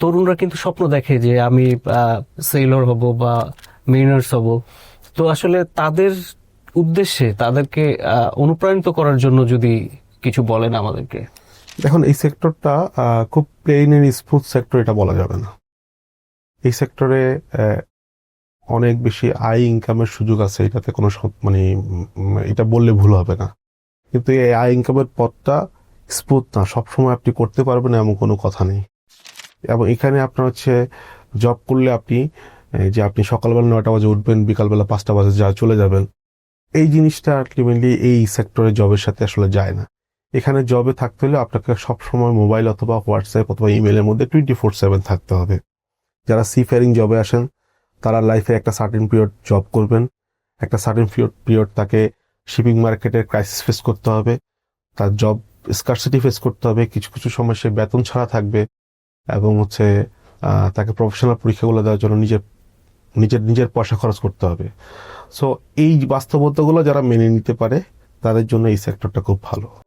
তরুণরা কিন্তু স্বপ্ন দেখে যে আমি সেলর হব বা মিনার্স হব। তো আসলে তাদের উদ্দেশ্যে তাদেরকে অনুপ্রাণিত করার জন্য যদি কিছু বলেন আমাদেরকে। দেখুন, এই সেক্টরটা খুব প্লেন এন্ড স্মুথ সেক্টর এটা বলা যাবে না। এই সেক্টরে অনেক বেশি আয় ইনকামের সুযোগ আছে, এটাতে কোনো মানে এটা বললে ভুল হবে না। কিন্তু এই আয় ইনকামের পথটা স্মুথ না, সবসময় আপনি করতে পারবেন এমন কোনো কথা নেই। এবং এখানে আপনার হচ্ছে জব করলে আপনি যে আপনি সকালবেলা নয়টা বাজে উঠবেন, বিকালবেলা পাঁচটা বাজে যা চলে যাবেন, এই জিনিসটা আলটিমেটলি এই সেক্টরে জবের সাথে আসলে যায় না। এখানে জবে থাকতে হলে আপনাকে সবসময় মোবাইল অথবা হোয়াটসঅ্যাপ অথবা ইমেলের মধ্যে টোয়েন্টি ফোর সেভেন থাকতে হবে। যারা সি ফেয়ারিং জবে আসেন, তারা লাইফে একটা সার্টেন পিরিয়ড জব করবেন, একটা সার্টেন পিরিয়ড পিরিয়ড তাকে শিপিং মার্কেটের ক্রাইসিস ফেস করতে হবে, তার জব স্কারসিটি ফেস করতে হবে, কিছু কিছু সময় সে বেতন ছাড়া থাকবে এবং হচ্ছে তাকে প্রফেশনাল পরীক্ষাগুলো দেওয়ার জন্য নিজের নিজের নিজের পয়সা খরচ করতে হবে। সো এই বাস্তবতাগুলো যারা মেনে নিতে পারে, তাদের জন্য এই সেক্টরটা খুব ভালো।